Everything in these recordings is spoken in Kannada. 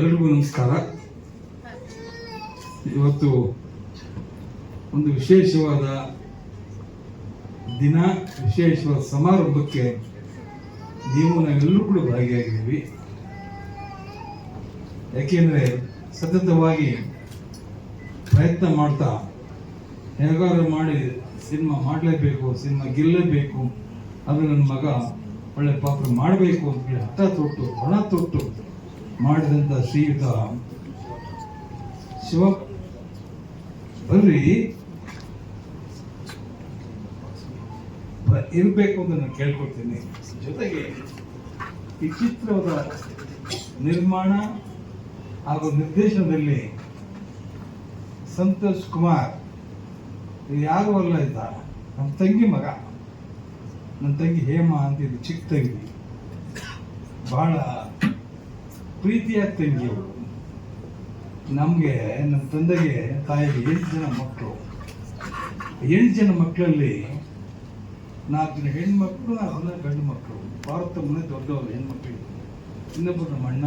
ಎಲ್ರಿಗೂ ನಮಸ್ಕಾರ. ಇವತ್ತು ಒಂದು ವಿಶೇಷವಾದ ದಿನ, ವಿಶೇಷವಾದ ಸಮಾರಂಭಕ್ಕೆ ನೀವು ನಾವೆಲ್ಲರೂ ಕೂಡ ಭಾಗಿಯಾಗಿದ್ದೀವಿ. ಯಾಕೆಂದರೆ ಸತತವಾಗಿ ಪ್ರಯತ್ನ ಮಾಡ್ತಾ ಹೇಗಾದ್ರೂ ಮಾಡಿ ಸಿನಿಮಾ ಮಾಡಲೇಬೇಕು, ಸಿನಿಮಾ ಗೆಲ್ಲಲೇಬೇಕು, ಅದು ನನ್ನ ಮಗ ಒಳ್ಳೆ ಪಾತ್ರ ಮಾಡಬೇಕು ಅಂತ ಹೇಳಿ ಹಠ ತೊಟ್ಟು, ಹಣ ತೊಟ್ಟು ಮಾಡಿದಂಥ ಶ್ರೀಯುತ ಶಿವ. ಬರ್ರಿ. ಇರಬೇಕು ಅಂತ ನಾನು ಕೇಳ್ಕೊಡ್ತೀನಿ ಜೊತೆಗೆ ಈ ಚಿತ್ರದ ನಿರ್ಮಾಣ ಹಾಗೂ ನಿರ್ದೇಶನದಲ್ಲಿ ಸಂತೋಷ್ ಕುಮಾರ್. ಯಾರು ಅಲ್ಲ ಇದ್ದ. ನಮ್ಮ ತಂಗಿ ಮಗ. ನನ್ನ ತಂಗಿ ಹೇಮ ಇದು ಚಿಕ್ಕ ತಂಗಿ. ಬಹಳ ಪ್ರೀತಿಯ ತಂಗಿ ನಮಗೆ ನಮ್ಮ ತಂದೆಗೆ, ತಾಯಿಗೆ ಎಂಟು ಜನ ಮಕ್ಕಳು. ಎಂಟು ಜನ ಮಕ್ಕಳಲ್ಲಿ ನಾಲ್ಕು ಜನ ಹೆಣ್ಮಕ್ಳು ನಾಲ್ಕು ಜನ ಗಂಡು ಮಕ್ಕಳು. ಭಾರತ ಮನೆ ದೊಡ್ಡವರು ಹೆಣ್ಮಕ್ಳು. ಇನ್ನೊಬ್ಬರು ನಮ್ಮ ಅಣ್ಣ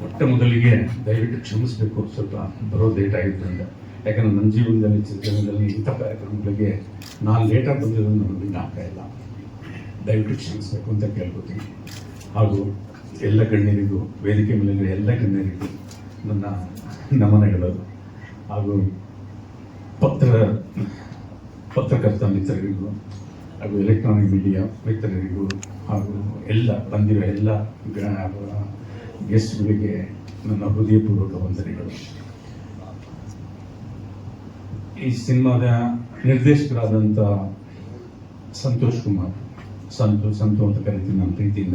ಮೊಟ್ಟ ಮೊದಲಿಗೆ ದಯವಿಟ್ಟು ಕ್ಷಮಿಸಬೇಕು. ಸ್ವಲ್ಪ ಬರೋ ಲೇಟ್ ಆಗಿದ್ದರಿಂದ. ಯಾಕಂದ್ರೆ ನನ್ನ ಜೀವನದಲ್ಲಿ ಚಿತ್ರದಲ್ಲಿ ಇಂಥ ಕಾರ್ಯಕ್ರಮಗಳಿಗೆ ನಾನು ಲೇಟಾಗಿ ಬಂದಿರೋದು ನನಗೆ ಜ್ಞಾಪಕ ಇಲ್ಲ. ದಯವಿಟ್ಟು ಕ್ಷಮಿಸಬೇಕು ಅಂತ ಕೇಳ್ಕೊತೀನಿ. ಹಾಗೂ ಎಲ್ಲ ಗಣ್ಯರಿಗೂ, ವೇದಿಕೆ ಮೇಲಿರುವ ಎಲ್ಲ ಗಣ್ಯರಿಗೂ ನನ್ನ ನಮನಗಳು. ಹಾಗೂ ಪತ್ರ, ಪತ್ರಕರ್ತ ಮಿತ್ರರಿಗೂ, ಹಾಗೂ ಎಲೆಕ್ಟ್ರಾನಿಕ್ ಮೀಡಿಯಾ ಮಿತ್ರರಿಗೂ, ಹಾಗೂ ಎಲ್ಲ ಬಂದಿರೋ ಎಲ್ಲ ಗೆಸ್ಟ್ಗಳಿಗೆ ನನ್ನ ಹೃದಯಪೂರ್ವಕ ವಂದನೆಗಳು. ಈ ಸಿನಿಮಾದ ನಿರ್ದೇಶಕರಾದಂಥ ಸಂತೋಷ್ ಕುಮಾರ್, ಸಂತು ಸಂತು ಅಂತ ಕರಿತೀನಿ ನನ್ನ ಪ್ರೀತಿಯಿಂದ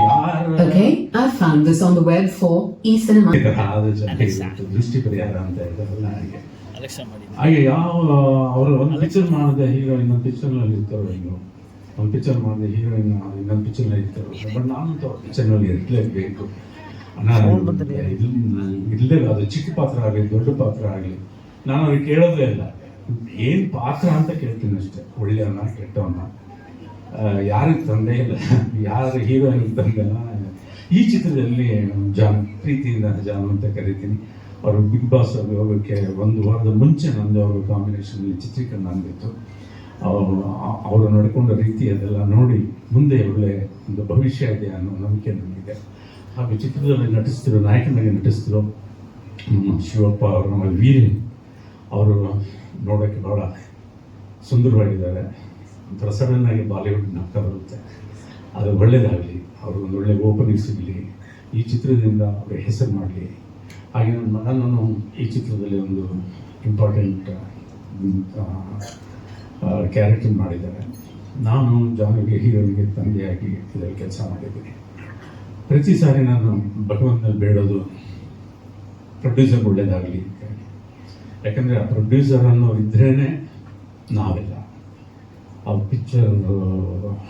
ಯಾರ? Okay, I found this on the web for eCinema. ಆದ ಜನರಿಗೆ ಇವತ್ತು ದೃಷ್ಟಿ ಪರಿಹಾರ ಅಂತ ಇದ್ದಾರಲ್ಲ ಹಾಗೆ ಹಾಗೆ ಯಾವ ಅವರು ಒಂದು ಪಿಕ್ಚರ್ ಮಾಡಿದ ಹೀರೋ ಇನ್ನೊಂದು ಪಿಕ್ಚರ್ನಲ್ಲಿ ಇರ್ತಾರೋ ಈಗ ಒಂದು ಪಿಕ್ಚರ್ ಮಾಡಿದ ಹೀರೋಯಿನ್ ಇನ್ನೊಂದು ಪಿಕ್ಚರ್ನಲ್ಲಿ ಇರ್ತಾರೋ ಬಟ್ ನಾನು ಪಿಕ್ಚರ್ನಲ್ಲಿ ಇರಲೇಬೇಕು. ಇರಲೇ ಅದು ಚಿಕ್ಕ ಪಾತ್ರ ಆಗಲಿ ದೊಡ್ಡ ಪಾತ್ರ ಆಗಲಿ. ನಾನು ಅವ್ರಿಗೆ ಕೇಳೋದೇ ಇಲ್ಲ. ಏನ್ ಪಾತ್ರ ಅಂತ ಕೇಳ್ತೀನಿ ಅಷ್ಟೇ. ಒಳ್ಳೆಯವನ್ನ ಕೆಟ್ಟವನ. ಯಾರಿಗೆ ತಂದೆ ಇಲ್ಲ. ಯಾರು ಹೀರೋಯಿನ್ ತಂದೆಲ್ಲ ಈ ಚಿತ್ರದಲ್ಲಿ ಜಾನ್, ಪ್ರೀತಿಯಿಂದ ಜಾನ್ ಅಂತ ಕರಿತೀನಿ. ಅವರು ಬಿಗ್ ಬಾಸ್ ಅವ್ರಿಗೆ ಹೋಗೋಕ್ಕೆ ಒಂದು ವಾರದ ಮುಂಚೆ ನಂದು ಅವರು ಕಾಂಬಿನೇಷನ್ ಚಿತ್ರೀಕರಣ ಆಗಿತ್ತು. ಅವರು ಅವರು ನಡ್ಕೊಂಡ ರೀತಿ ಅದೆಲ್ಲ ನೋಡಿ ಮುಂದೆ ಒಳ್ಳೆ ಒಂದು ಭವಿಷ್ಯ ಇದೆ ಅನ್ನೋ ನಂಬಿಕೆ ನನಗಿದೆ ಹಾಗೆ ಚಿತ್ರದಲ್ಲಿ ನಟಿಸ್ತಿರೋ, ನಾಯಕನಾಗಿ ನಟಿಸ್ತಿರೋ ಶಿವಪ್ಪ ಅವರು ನಮ್ಮ ವೀರೇನ್, ಅವರು ನೋಡೋಕ್ಕೆ ಬಹಳ ಸುಂದರವಾಗಿದ್ದಾರೆ. ಆಗಿ ಬಾಲಿವುಡ್ ನಗ್ತಾ ಬರುತ್ತೆ. ಅದು ಒಳ್ಳೇದಾಗಲಿ, ಅವರು ಒಂದು ಒಳ್ಳೆ ಓಪನಿಂಗ್ ಸಿಗಲಿ ಈ ಚಿತ್ರದಿಂದ ಅವರ ಹೆಸರು ಮಾಡಲಿ. ಹಾಗೆ ನನ್ನ ಮಗನನ್ನು ಈ ಚಿತ್ರದಲ್ಲಿ ಒಂದು ಇಂಪಾರ್ಟೆಂಟ್ ಕ್ಯಾರೆಕ್ಟರ್ ಮಾಡಿದ್ದಾರೆ. ನಾನು ಜಾನಿಗೆ ಹೀರೋನಿಗೆ ತಂದೆಯಾಗಿ ಇದರಲ್ಲಿ ಕೆಲಸ ಮಾಡಿದ್ದೀನಿ. ಪ್ರತಿ ಸಾರಿ ನಾನು ಭಗವಂತನಲ್ಲಿ ಬೇಡೋದು ಪ್ರೊಡ್ಯೂಸರ್ ಒಳ್ಳೆಯದಾಗಲಿ ಯಾಕಂದರೆ ಆ ಪ್ರೊಡ್ಯೂಸರ್ ಅನ್ನೋ ಇದ್ರೇ ನಾವೆಲ್ಲ. ಪಿಕ್ಚರ್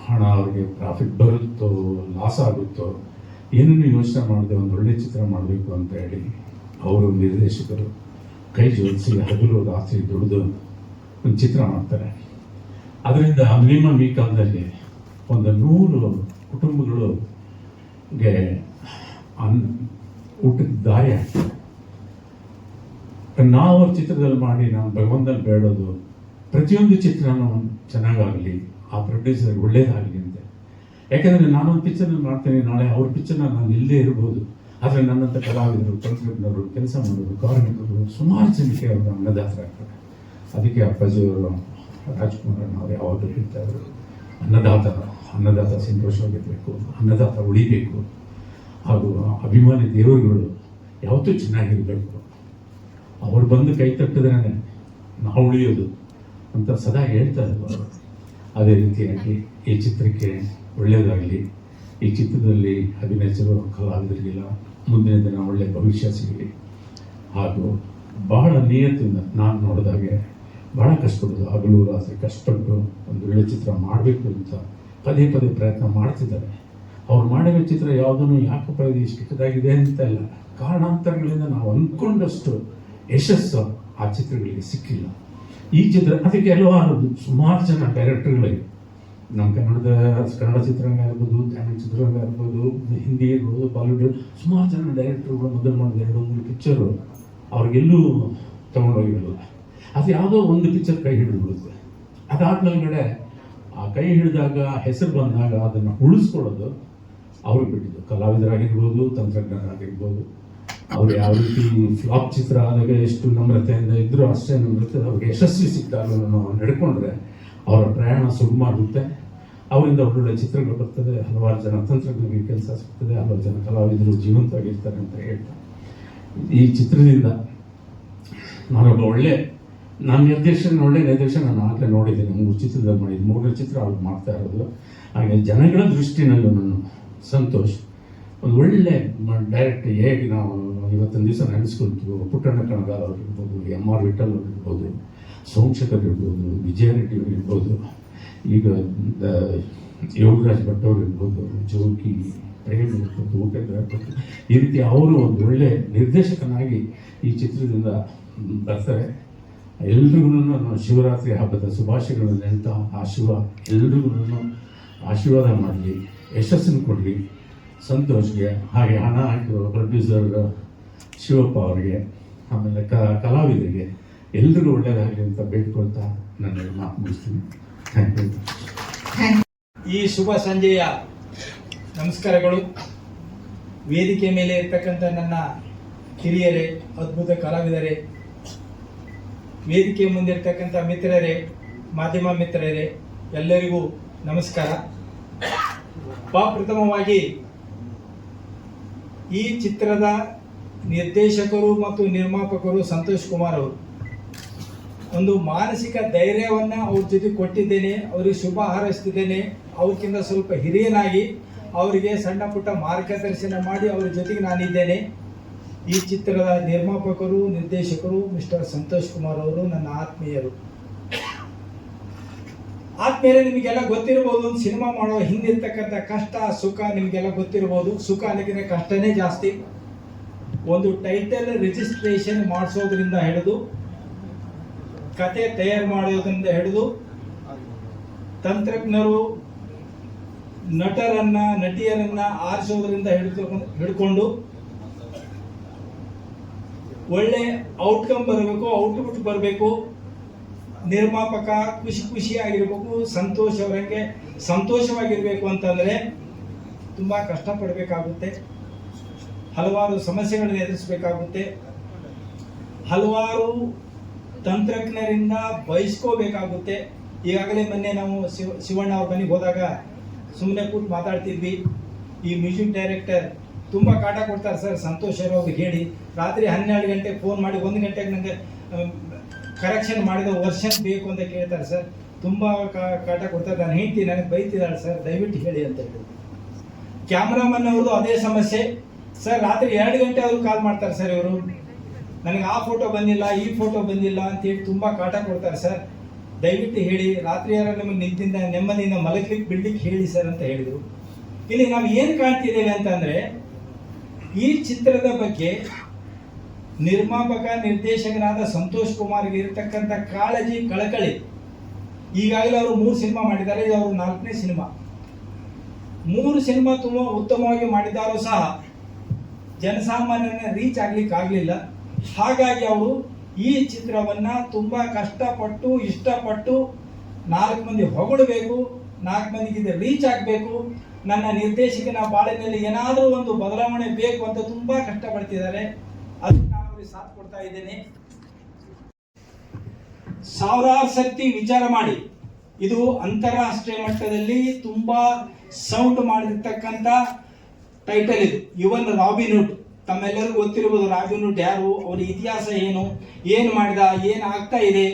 ಹಣ, ಅವ್ರಿಗೆ ಪ್ರಾಫಿಟ್ ಬರುತ್ತೋ ಲಾಸ್ ಆಗುತ್ತೋ ಏನನ್ನು ಯೋಚನೆ ಮಾಡಿದೆ ಒಂದು ಒಳ್ಳೆ ಚಿತ್ರ ಮಾಡಬೇಕು ಅಂತ ಹೇಳಿ ಅವರು ನಿರ್ದೇಶಕರು ಕೈ ಜೋಡಿಸಿ ಹಗಲು ರಾತ್ರಿ ದುಡಿದು ಒಂದು ಚಿತ್ರ ಮಾಡ್ತಾರೆ. ಅದರಿಂದ ಮಿನಿಮಮ್ ಈ ಕಾಲದಲ್ಲಿ ಒಂದು ನೂರು ಕುಟುಂಬಗಳಿಗೆ ಅನ್ ಊಟದ ದಾರಿ ಆಗ್ತದೆ. ನಾವು ಚಿತ್ರದಲ್ಲಿ ಮಾಡಿ ನಾನು ಭಗವಂತನಲ್ಲಿ ಬೇಡೋದು ಪ್ರತಿಯೊಂದು ಚಿತ್ರನೂ ಚೆನ್ನಾಗಾಗಲಿ, ಆ ಪ್ರೊಡ್ಯೂಸರ್ ಒಳ್ಳೇದಾಗಲಿ ಅಂತ. ಯಾಕೆಂದರೆ ನಾನೊಂದು ಪಿಕ್ಚರ್ನ ಮಾಡ್ತೇನೆ, ನಾಳೆ ಅವ್ರ ಪಿಕ್ಚರ್ನ ನಾನು ಇಲ್ಲದೇ ಇರ್ಬೋದು. ಆದರೆ ನನ್ನಂಥ ಕಲಾವಿದರು, ತಂತ್ರಜ್ಞರು, ಕೆಲಸ ಮಾಡೋರು ಕಾರ್ಮಿಕರು ಸುಮಾರು ಜನಕ್ಕೆ ಅವರು ಅನ್ನದಾತರಾಗ್ತಾರೆ ಅದಕ್ಕೆ ಅಪ್ಪಾಜಿಯವರು ರಾಜ್ಕುಮಾರ್ ಅವರು ಯಾವಾಗಲೂ ಹೇಳ್ತಾಯಿದ್ರು ಅನ್ನದಾತ ಅನ್ನದಾತ ಸಂತೋಷವಾಗಿರಬೇಕು ಅನ್ನದಾತ ಉಳಿಬೇಕು. ಹಾಗೂ ಅಭಿಮಾನಿ ದೇವರುಗಳು ಯಾವತ್ತೂ ಚೆನ್ನಾಗಿರಬೇಕು. ಅವ್ರು ಬಂದು ಕೈ ತಟ್ಟಿದ್ರೆ ನಾವು ಉಳಿಯೋದು. ಅಂತ ಸದಾ ಹೇಳ್ತಾ ಇದ್ರು ಅವರು. ಅದೇ ರೀತಿಯಾಗಿ ಈ ಚಿತ್ರಕ್ಕೆ ಒಳ್ಳೆಯದಾಗಲಿ, ಈ ಚಿತ್ರದಲ್ಲಿ ಅಭಿನಯಿಸಿರುವ ಕಲಾವಿದರಿಗೆಲ್ಲ ಮುಂದಿನ ದಿನ ಒಳ್ಳೆಯ ಭವಿಷ್ಯ ಸಿಗಲಿ. ಹಾಗೂ ಬಹಳ ನಿಯತ್ತಿಂದ ನಾನು ನೋಡಿದಾಗೆ ಬಹಳ ಕಷ್ಟಪಡೋದು ಹಗಲು ರಾತ್ರಿ ಕಷ್ಟಪಟ್ಟು ಒಂದು ಒಳ್ಳೆ ಚಿತ್ರ ಮಾಡಬೇಕು ಅಂತ ಪದೇ ಪದೇ ಪ್ರಯತ್ನ ಮಾಡ್ತಿದ್ದಾರೆ. ಅವ್ರು ಮಾಡಿರೋ ಚಿತ್ರ ಯಾವುದನ್ನು ಯಾಕೆ ಇದು ಇಷ್ಟು ಕೆಟ್ಟದಾಗಿದೆ ಅಂತ ಇಲ್ಲ ಕಾರಣಾಂತರಗಳಿಂದ ನಾವು ಅಂದ್ಕೊಂಡಷ್ಟು ಯಶಸ್ಸು ಆ ಚಿತ್ರಗಳಿಗೆ ಸಿಕ್ಕಿಲ್ಲ. ಈ ಚಿತ್ರ ಅದಕ್ಕೆ ಹಲವಾರು ಸುಮಾರು ಜನ ಡೈರೆಕ್ಟರ್ಗಳಿಗೆ ನಮ್ಮ ಕನ್ನಡದ, ಕನ್ನಡ ಚಿತ್ರರಂಗ ಇರ್ಬೋದು ತಮಿಳ್ ಚಿತ್ರರಂಗ ಇರ್ಬೋದು ಹಿಂದಿ ಇರ್ಬೋದು ಬಾಲಿವುಡ್ ಸುಮಾರು ಜನ ಡೈರೆಕ್ಟರ್ಗಳು ಮೊದಲು ಮಾಡಿದ ಎರಡು ಮೂರು ಪಿಕ್ಚರು ಅವ್ರಿಗೆಲ್ಲೂ ತಗೊಂಡೋಗಿರಲ್ಲ ಅದು ಯಾವುದೋ ಒಂದು ಪಿಕ್ಚರ್ ಕೈ ಹಿಡಿದು ಬಿಡುತ್ತೆ. ಅದಾದ್ಮೇಲೆ ಆ ಕೈ ಹಿಡಿದಾಗ, ಹೆಸರು ಬಂದಾಗ ಅದನ್ನು ಉಳಿಸ್ಕೊಳ್ಳೋದು ಅವ್ರಿಗೆ ಬಿಟ್ಟಿದ್ದು. ಕಲಾವಿದರಾಗಿರ್ಬೋದು, ತಂತ್ರಜ್ಞರಾಗಿರ್ಬೋದು. ಅವ್ರು ಯಾವ ರೀತಿ ಫ್ಲಾಪ್ ಚಿತ್ರ ಆದಾಗ ಎಷ್ಟು ನಮ್ರತೆಯಿಂದ ಇದ್ರು ಅಷ್ಟೇ ನಮ್ರತೆ ಅವ್ರಿಗೆ ಯಶಸ್ವಿ ಸಿಕ್ಕಿದಾಗ ನಾವು ನಡ್ಕೊಂಡ್ರೆ ಅವರ ಪ್ರಯಾಣ ಸುಗಮಾಗುತ್ತೆ ಅವರಿಂದ ಒಳ್ಳೊಳ್ಳೆ ಚಿತ್ರಗಳು ಬರ್ತದೆ, ಹಲವಾರು ಜನ ತಂತ್ರಜ್ಞರಿಗೆ ಕೆಲಸ ಸಿಗ್ತದೆ, ಹಲವಾರು ಜನ ಕಲಾವಿದರು ಜೀವಂತವಾಗಿರ್ತಾರೆ ಅಂತ ಹೇಳ್ತಾ. ಈ ಚಿತ್ರದಿಂದ ನಾನೊಬ್ಬ ಒಳ್ಳೆ, ನಾನು ನಿರ್ದೇಶನ, ಒಳ್ಳೆ ನಿರ್ದೇಶನ ನಾನು ಆಗಲೇ ನೋಡಿದ್ದೀನಿ. ಮೂರು ಚಿತ್ರದಲ್ಲಿ ಮಾಡಿದ್ದು. ಮೂರನೇ ಚಿತ್ರ ಅವ್ರು ಮಾಡ್ತಾ ಇರೋದು. ಹಾಗೆ ಜನಗಳ ದೃಷ್ಟಿನಲ್ಲೂ ನಾನು ಸಂತೋಷ್, ಒಂದು ಒಳ್ಳೆ ಡೈರೆಕ್ಟ್ ಹೇಗೆ ನಾವು ಇವತ್ತಿನ ದಿವಸ ನೆನೆಸ್ಕೊಳ್ತೀವಿ ಪುಟ್ಟಣ್ಣ ಕಣಗಾಲ್ ಅವ್ರು ಇರ್ಬೋದು ಎಂ ಆರ್ ವಿಠಲ್ ಅವ್ರು ಇರ್ಬೋದು, ಸೋಮಶೇಖರ್ ಇರ್ಬೋದು, ವಿಜಯ ರೆಡ್ಡಿ ಅವ್ರು ಇರ್ಬೋದು, ಈಗ ಯೋಗರಾಜ್ ಭಟ್ ಅವ್ರು ಇರ್ಬೋದು, ಜೋಗಿ, ಪ್ರೇಮ್ ಇರ್ಬೋದು, ಉಪೇಂದ್ರ ಇರ್ಬೋದು, ಈ ರೀತಿ ಅವರು ಒಂದು ಒಳ್ಳೆ ನಿರ್ದೇಶಕನಾಗಿ ಈ ಚಿತ್ರದಿಂದ ಬರ್ತಾರೆ. ಎಲ್ರಿಗೂ ನಾನು ಶಿವರಾತ್ರಿ ಹಬ್ಬದ ಶುಭಾಶಯಗಳನ್ನು ಹೇಳ್ತಾ, ಆ ಶಿವ, ಎಲ್ರಿಗೂ ಆಶೀರ್ವಾದ ಮಾಡಲಿ, ಯಶಸ್ಸನ್ನು ಕೊಡಲಿ. ಸಂತೋಷ್ಗೆ, ಹಾಗೆ ಹಣ ಹಾಕಿರೋ ಪ್ರೊಡ್ಯೂಸರ್ ಶಿವಪ್ಪ ಅವರಿಗೆ, ಆಮೇಲೆ ಕ, ಕಲಾವಿದರಿಗೆ ಎಲ್ಲರೂ ಒಳ್ಳೆಯದಾಗಲಿ ಅಂತ ಬೇಡ್ಕೊಳ್ತಾ ನನ್ನ ಮಾತು ಮುಗಿಸ್ತೀನಿ. ಥ್ಯಾಂಕ್ ಯು ಈ ಶುಭ ಸಂಜೆಯ ನಮಸ್ಕಾರಗಳು. ವೇದಿಕೆ ಮೇಲೆ ಇರ್ತಕ್ಕಂಥ ನನ್ನ ಹಿರಿಯರೇ ಅದ್ಭುತ ಕಲಾವಿದರೇ, ವೇದಿಕೆ ಮುಂದೆ ಇರ್ತಕ್ಕಂಥ ಮಿತ್ರರೇ, ಮಾಧ್ಯಮ ಮಿತ್ರರೇ, ಎಲ್ಲರಿಗೂ ನಮಸ್ಕಾರ. ಪ್ರಥಮವಾಗಿ ಈ ಚಿತ್ರದ ನಿರ್ದೇಶಕರು ಮತ್ತು ನಿರ್ಮಾಪಕರು ಸಂತೋಷ್ ಕುಮಾರ್ ಅವರು. ಒಂದು ಮಾನಸಿಕ ಧೈರ್ಯವನ್ನ ಅವ್ರ ಜೊತೆ ಕೊಟ್ಟಿದ್ದೇನೆ, ಅವರಿಗೆ ಶುಭ ಹಾರೈಸ್ತಿದ್ದೇನೆ. ಅವ್ರಕ್ಕಿಂತ ಸ್ವಲ್ಪ ಹಿರಿಯನಾಗಿ ಅವರಿಗೆ ಸಣ್ಣ ಪುಟ್ಟ ಮಾರ್ಗದರ್ಶನ ಮಾಡಿ ಅವ್ರ ಜೊತೆಗೆ ನಾನಿದ್ದೇನೆ. ಈ ಚಿತ್ರದ ನಿರ್ಮಾಪಕರು, ನಿರ್ದೇಶಕರು ಮಿಸ್ಟರ್ ಸಂತೋಷ್ ಕುಮಾರ್ ಅವರು ನನ್ನ ಆತ್ಮೀಯರು. ಆದ್ಮೇಲೆ ನಿಮಗೆಲ್ಲ ಗೊತ್ತಿರಬಹುದು, ಒಂದು ಸಿನಿಮಾ ಮಾಡೋ ಹಿಂದಿರ್ತಕ್ಕಂಥ ಕಷ್ಟ, ಸುಖ ನಿಮಗೆಲ್ಲ ಗೊತ್ತಿರಬಹುದು. ಸುಖ ಅನ್ನೋಕ್ಕಿಂತ ಕಷ್ಟನೇ ಜಾಸ್ತಿ. ಒಂದು ಟೈಟಲ್ ರಿಜಿಸ್ಟ್ರೇಷನ್ ಮಾಡಿಸೋದ್ರಿಂದ ಹಿಡಿದು, ಕತೆ ತಯಾರು ಮಾಡೋದ್ರಿಂದ ಹಿಡಿದು, ತಂತ್ರಜ್ಞರು ನಟರನ್ನ, ನಟಿಯರನ್ನ ಆರಿಸೋದ್ರಿಂದ ಹಿಡ್ಕೊಂಡು ಒಳ್ಳೆ ಔಟ್ಕಮ್ ಬರಬೇಕು ಔಟ್ಪುಟ್ ಬರಬೇಕು, ನಿರ್ಮಾಪಕ ಖುಷಿ ಖುಷಿಯಾಗಿರ್ಬೇಕು ಸಂತೋಷ ಸಂತೋಷವಾಗಿರಬೇಕು ಸಂತೋಷವಾಗಿರ್ಬೇಕು ಅಂತಂದ್ರೆ ತುಂಬಾ ಕಷ್ಟಪಡಬೇಕಾಗುತ್ತೆ. ಹಲವಾರು ಸಮಸ್ಯೆಗಳನ್ನು ಎದುರಿಸಬೇಕಾಗುತ್ತೆ. ಹಲವಾರು ತಂತ್ರಜ್ಞರಿಂದ ಬಯಸ್ಕೋಬೇಕಾಗುತ್ತೆ. ಈಗಾಗಲೇ ಮೊನ್ನೆ ನಾವು ಶಿವ, ಶಿವಣ್ಣ ಅವ್ರ ಮನೆಗೆ ಹೋದಾಗ ಸುಮ್ಮನೆ ಕೂತು ಮಾತಾಡ್ತಿದ್ವಿ. ಈ ಮ್ಯೂಸಿಕ್ ಡೈರೆಕ್ಟರ್ ತುಂಬ ಕಾಟ ಕೊಡ್ತಾರೆ ಸರ್, ಸಂತೋಷ್ ಅವ್ರಿಗೆ ಹೇಳಿ. ರಾತ್ರಿ ಹನ್ನೆರಡು ಗಂಟೆಗೆ ಫೋನ್ ಮಾಡಿ, ಒಂದು ಗಂಟೆಗೆ ನನಗೆ ಕರೆಕ್ಷನ್ ಮಾಡಿದ ವರ್ಷನ್ ಬೇಕು ಅಂತ ಕೇಳ್ತಾರೆ ಸರ್. ತುಂಬ ಕಾಟ ಕೊಡ್ತಾರೆ. ನಾನು ಹೇಳ್ತೀನಿ, ನನಗೆ ಬೈತಿದ್ದಾಳೆ ಸರ್. ದಯವಿಟ್ಟು ಹೇಳಿ ಅಂತ ಹೇಳಿ ಕ್ಯಾಮ್ರಾಮನ್ ಅವ್ರದ್ದು ಅದೇ ಸಮಸ್ಯೆ. ಸರ್ ರಾತ್ರಿ ಎರಡು ಗಂಟೆ ಅವರು ಕಾಲ್ ಮಾಡ್ತಾರೆ ಸರ್ ಇವರು. ನನಗೆ ಆ ಫೋಟೋ ಬಂದಿಲ್ಲ, ಈ ಫೋಟೋ ಬಂದಿಲ್ಲ ಅಂತ ಹೇಳಿ ತುಂಬಾ ಕಾಟ ಕೊಡ್ತಾರೆ ಸರ್ ದಯವಿಟ್ಟು ಹೇಳಿ, ರಾತ್ರಿ ಯಾರ ನಮಗೆ ನಿಂತಿಂದ ನೆಮ್ಮದಿಯಿಂದ ಮಲಗ್ಲಿಕ್ಕೆ, ಬಿಡ್ಲಿಕ್ಕೆ ಹೇಳಿ ಸರ್ ಅಂತ ಹೇಳಿದರು. ಇಲ್ಲಿ ನಾವು ಏನು ಕಾಣ್ತಿದ್ದೇವೆ ಅಂತಂದರೆ, ಈ ಚಿತ್ರದ ಬಗ್ಗೆ ನಿರ್ಮಾಪಕ ನಿರ್ದೇಶಕನಾದ ಸಂತೋಷ್ ಕುಮಾರ್ಗೆ ಇರತಕ್ಕಂಥ ಕಾಳಜಿ, ಕಳಕಳಿ. ಈಗಾಗಲೇ ಅವರು ಮೂರು ಸಿನಿಮಾ ಮಾಡಿದ್ದಾರೆ, ಇದು ಅವರು ನಾಲ್ಕನೇ ಸಿನಿಮಾ ಮೂರು ಸಿನಿಮಾ ತುಂಬ ಉತ್ತಮವಾಗಿ ಮಾಡಿದ್ದಾರೂ ಸಹ ಜನಸಾಮಾನ್ಯರನ್ನ ರೀಚ್ ಆಗ್ಲಿಕ್ಕೆ ಆಗಲಿಲ್ಲ. ಹಾಗಾಗಿ ಅವರು ಈ ಚಿತ್ರವನ್ನ ತುಂಬಾ ಕಷ್ಟಪಟ್ಟು, ಇಷ್ಟಪಟ್ಟು ನಾಲ್ಕು ಮಂದಿ ಹೊಗಳಬೇಕು, ನಾಲ್ಕು ಮಂದಿಗೆ ಇದು ರೀಚ್ ಆಗಬೇಕು. ನನ್ನ ನಿರ್ದೇಶಕನ ಬಾಳಿನಲ್ಲಿ ಏನಾದರೂ ಒಂದು ಬದಲಾವಣೆ ಬೇಕು ಅಂತ ತುಂಬಾ ಕಷ್ಟಪಡ್ತಿದ್ದಾರೆ. ಅದು ನಾನು ಅವರಿಗೆ ಸಾಥ್ ಕೊಡ್ತಾ ಇದ್ದೇನೆ. ಸಾವಿರಾರು ಸತಿ ವಿಚಾರ ಮಾಡಿ. ಇದು ಅಂತಾರಾಷ್ಟ್ರೀಯ ಮಟ್ಟದಲ್ಲಿ ತುಂಬಾ ಸೌಂಡ್ ಮಾಡಿರ್ತಕ್ಕಂಥ ಟೈಟಲ್ ಇದು. ಇವನ್ ರಾಬಿನ್ಹುಡ್ ತಮ್ಮೆಲ್ಲರಿಗೂ ಗೊತ್ತಿರಬಹುದು ರಾಬಿನ್ಹುಡ್ ಯಾರು, ಅವರ ಇತಿಹಾಸ ಏನು ಏನು ಮಾಡಿದ, ಏನು ಆಗ್ತಾ ಇದೆ.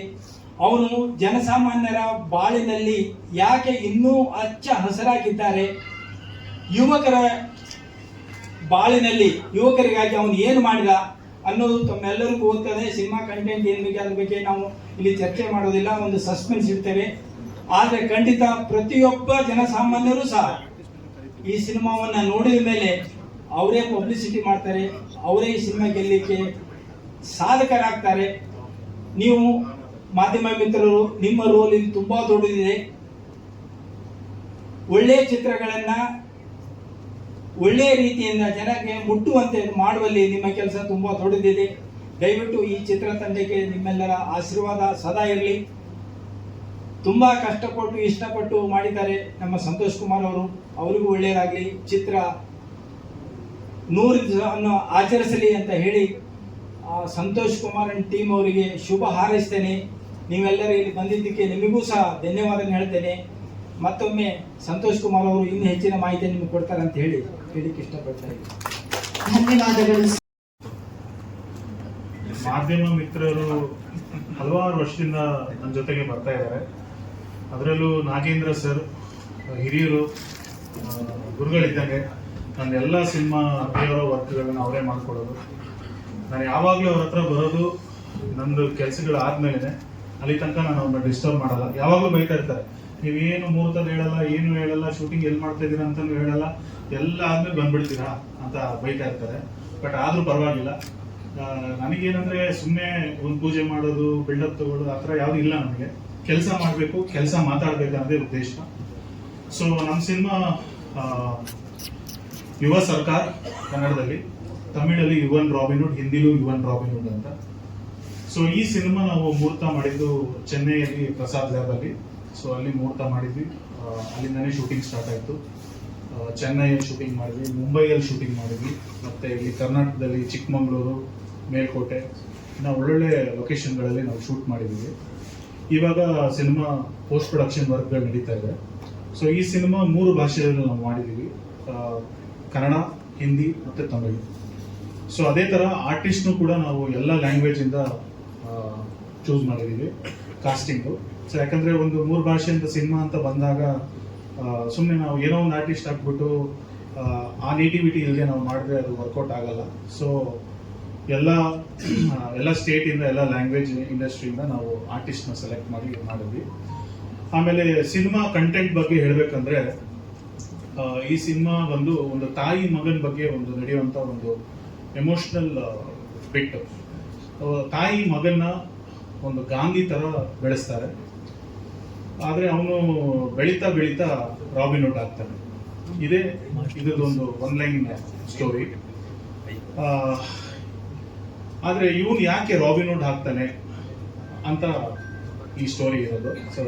ಅವನು ಜನಸಾಮಾನ್ಯರ ಬಾಳಿನಲ್ಲಿ ಯಾಕೆ ಇನ್ನೂ ಅಚ್ಚ ಹಸರಾಗಿದ್ದಾರೆ? ಯುವಕರ ಬಾಳಿನಲ್ಲಿ, ಯುವಕರಿಗಾಗಿ ಅವನು ಏನು ಮಾಡಿದ ಅನ್ನೋದು ತಮ್ಮೆಲ್ಲರಿಗೂ ಓದ್ತದೆ ಸಿನಿಮಾ ಕಂಟೆಂಟ್ ಏನು ಬೇಕು ಅದ್ರ ಬಗ್ಗೆ ನಾವು ಇಲ್ಲಿ ಚರ್ಚೆ ಮಾಡೋದಿಲ್ಲ, ಒಂದು ಸಸ್ಪೆನ್ಸ್ ಇರ್ತೇವೆ. ಆದರೆ ಖಂಡಿತ ಪ್ರತಿಯೊಬ್ಬ ಜನಸಾಮಾನ್ಯರು ಸಹ ಈ ಸಿನಿಮಾವನ್ನ ನೋಡಿದ ಮೇಲೆ ಅವರೇ ಪಬ್ಲಿಸಿಟಿ ಮಾಡ್ತಾರೆ, ಅವರೇ ಈ ಸಿನಿಮಾ ಗೆಲ್ಲಲಿಕ್ಕೆ ಸಾಧಕರಾಗ್ತಾರೆ. ನೀವು ಮಾಧ್ಯಮ ಮಿತ್ರರು, ನಿಮ್ಮ ರೋಲ್ ಇಲ್ಲಿ ತುಂಬಾ ದೊಡ್ಡದಿದೆ. ಒಳ್ಳೆಯ ಚಿತ್ರಗಳನ್ನ ಒಳ್ಳೆಯ ರೀತಿಯಿಂದ ಜನಕ್ಕೆ ಮುಟ್ಟುವಂತೆ ಮಾಡುವಲ್ಲಿ ನಿಮ್ಮ ಕೆಲಸ ತುಂಬಾ ದೊಡ್ಡದಿದೆ. ದಯವಿಟ್ಟು ಈ ಚಿತ್ರತಂಡಕ್ಕೆ ನಿಮ್ಮೆಲ್ಲರ ಆಶೀರ್ವಾದ ಸದಾ ಇರಲಿ. ತುಂಬಾ ಕಷ್ಟಪಟ್ಟು ಇಷ್ಟಪಟ್ಟು ಮಾಡಿದ್ದಾರೆ ನಮ್ಮ ಸಂತೋಷ್ ಕುಮಾರ್ ಅವರು. ಅವರಿಗೂ ಒಳ್ಳೆಯದಾಗಲಿ. ಚಿತ್ರ ನೂರು ದಿವಸವನ್ನು ಆಚರಿಸಲಿ ಅಂತ ಹೇಳಿ ಆ, ಸಂತೋಷ್ ಕುಮಾರ್ ಅಂಡ್ ಟೀಮ್ ಅವರಿಗೆ ಶುಭ ಹಾರೈಸ್ತೇನೆ. ನೀವೆಲ್ಲರೂ ಇಲ್ಲಿ ಬಂದಿದ್ದಕ್ಕೆ ನಿಮಗೂ ಸಹ ಧನ್ಯವಾದ ಹೇಳ್ತೇನೆ. ಮತ್ತೊಮ್ಮೆ ಸಂತೋಷ್ ಕುಮಾರ್ ಅವರು ಇನ್ನೂ ಹೆಚ್ಚಿನ ಮಾಹಿತಿ ನಿಮಗೆ ಕೊಡ್ತಾರೆ ಅಂತ ಹೇಳಿ ಹೇಳಿಕ್ಕೆ ಇಷ್ಟಪಡ್ತಾ ಇದ್ದೀನಿ ಧನ್ಯವಾದಗಳು. ಮಾಧ್ಯಮ ಮಿತ್ರರು ಹಲವಾರು ವರ್ಷದಿಂದ ನನ್ನ ಜೊತೆಗೆ ಬರ್ತಾ ಇದ್ದಾರೆ. ಅದರಲ್ಲೂ ನಾಗೇಂದ್ರ ಸರ್, ಹಿರಿಯರು ಗುರುಗಳಿದ್ದಂಗೆ ನನ್ನ ಎಲ್ಲ ಸಿನಿಮಾ ದೇವರ ವರ್ಕ್ಗಳನ್ನ ಅವರೇ ಮಾಡಿಕೊಡೋದು ನಾನು ಯಾವಾಗಲೂ ಅವ್ರ ಹತ್ರ ಬರೋದು ನಂದು ಕೆಲಸಗಳು ಆದ್ಮೇಲೆ ಅಲ್ಲಿ ತನಕ ನಾನು ಅವ್ರನ್ನ ಡಿಸ್ಟರ್ಬ್ ಮಾಡಲ್ಲ. ಯಾವಾಗಲೂ ಬೈತಾ ಇರ್ತಾರೆ. ನೀವೇನು ಮುಹೂರ್ತದ ಹೇಳಲ್ಲ, ಏನು ಹೇಳಲ್ಲ ಶೂಟಿಂಗ್ ಎಲ್ಲಿ ಮಾಡ್ತಾ ಇದ್ದೀರಾ ಅಂತಲೂ ಹೇಳಲ್ಲ. ಎಲ್ಲ ಆದ್ಮೇಲೆ ಬಂದ್ಬಿಡ್ತೀರಾ ಅಂತ ಬೈತಾ ಇರ್ತಾರೆ. ಬಟ್ ಆದರೂ ಪರವಾಗಿಲ್ಲ. ನನಗೇನಂದ್ರೆ ಸುಮ್ಮನೆ ಒಂದು ಪೂಜೆ ಮಾಡೋದು ಬಿಲ್ಡಪ್ ತಗೊಳ್ಳೋದು ಆ ಥರ ಯಾವುದೂ ಇಲ್ಲ ನನಗೆ ಕೆಲಸ ಮಾಡಬೇಕು, ಕೆಲಸ ಮಾತಾಡಬೇಕು ಅನ್ನೋದೇ ಉದ್ದೇಶ. ಸೊ ನಮ್ಮ ಸಿನಿಮಾ ಯುವ ಸರ್ಕಾರ ಕನ್ನಡದಲ್ಲಿ, ತಮಿಳಲ್ಲಿ ಯುವನ್ ರಾಬಿನ್ಹುಡ್, ಹಿಂದಿಲೂ ಯುವನ್ ರಾಬಿನ್ಹುಡ್ ಅಂತ. ಸೊ ಈ ಸಿನಿಮಾ ನಾವು ಮುಹೂರ್ತ ಮಾಡಿದ್ದು ಚೆನ್ನೈಯಲ್ಲಿ ಪ್ರಸಾದ್ ಲ್ಯಾಬ್ ಅಲ್ಲಿ. ಸೊ ಅಲ್ಲಿ ಮುಹೂರ್ತ ಮಾಡಿದ್ವಿ. ಅಲ್ಲಿಂದನೇ ಶೂಟಿಂಗ್ ಸ್ಟಾರ್ಟ್ ಆಯಿತು. ಚೆನ್ನೈಯಲ್ಲಿ ಶೂಟಿಂಗ್ ಮಾಡಿದ್ವಿ, ಮುಂಬೈಯಲ್ಲಿ ಶೂಟಿಂಗ್ ಮಾಡಿದ್ವಿ. ಮತ್ತೆ ಇಲ್ಲಿ ಕರ್ನಾಟಕದಲ್ಲಿ ಚಿಕ್ಕಮಗಳೂರು, ಮೇಲ್ಕೋಟೆ, ಇನ್ನು ಒಳ್ಳೊಳ್ಳೆ ಲೊಕೇಶನ್ಗಳಲ್ಲಿ ನಾವು ಶೂಟ್ ಮಾಡಿದ್ದೀವಿ ಇವಾಗ ಸಿನಿಮಾ ಪೋಸ್ಟ್ ಪ್ರೊಡಕ್ಷನ್ ವರ್ಕ್ಗಳು ನಡೀತಾ ಇದೆ. ಸೊ ಈ ಸಿನಿಮಾ ಮೂರು ಭಾಷೆಯಲ್ಲಿ ನಾವು ಮಾಡಿದ್ದೀವಿ. ಕನ್ನಡ, ಹಿಂದಿ ಮತ್ತೆ ತಮಿಳು. ಸೊ ಅದೇ ತರ ಆರ್ಟಿಸ್ಟ್ನು ಕೂಡ ನಾವು ಎಲ್ಲ ಲ್ಯಾಂಗ್ವೇಜ್ ಇಂದ ಚೂಸ್ ಮಾಡಿದೀವಿ ಕಾಸ್ಟಿಂಗು ಸೊ ಯಾಕಂದ್ರೆ ಒಂದು ಮೂರು ಭಾಷೆಯಿಂದ ಸಿನಿಮಾ ಅಂತ ಬಂದಾಗ ಸುಮ್ಮನೆ ನಾವು ಏನೋ ಒಂದು ಆರ್ಟಿಸ್ಟ್ ಹಾಕ್ಬಿಟ್ಟು ಆ ನೇಟಿವಿಟಿ ಇಲ್ಲದೆ ನಾವು ಮಾಡಿದ್ರೆ ಅದು ವರ್ಕೌಟ್ ಆಗಲ್ಲ. ಸೊ ಎಲ್ಲ ಎಲ್ಲ ಸ್ಟೇಟಿಂದ, ಎಲ್ಲ ಲ್ಯಾಂಗ್ವೇಜ್ ಇಂಡಸ್ಟ್ರಿಯಿಂದ ನಾವು ಆರ್ಟಿಸ್ಟ್ನ ಸೆಲೆಕ್ಟ್ ಮಾಡಿ ಮಾಡಿದ್ವಿ. ಆಮೇಲೆ ಸಿನಿಮಾ ಕಂಟೆಂಟ್ ಬಗ್ಗೆ ಹೇಳಬೇಕಂದ್ರೆ ಈ ಸಿನಿಮಾ ಒಂದು ಒಂದು ತಾಯಿ ಮಗನ ಬಗ್ಗೆ ಒಂದು ನಡೆಯುವಂತ ಒಂದು ಎಮೋಷನಲ್ ಬಿಟ್ ತಾಯಿ ಮಗನ್ನ ಒಂದು ಗಾಂಧಿ ತರ ಬೆಳೆಸ್ತಾರೆ. ಆದ್ರೆ ಅವನು ಬೆಳೀತಾ ಬೆಳೀತಾ ರಾಬಿನ್ ಹುಡ್ ಆಗ್ತಾನೆ. ಇದೇ ಇದೊಂದು ಒನ್ ಲೈನ್ ಸ್ಟೋರಿ ಆದ್ರೆ ಇವನು ಯಾಕೆ ರಾಬಿನ್ ಹುಡ್ ಆಗ್ತಾನೆ ಅಂತ ಈ ಸ್ಟೋರಿ ಇರೋದು. ಸೊ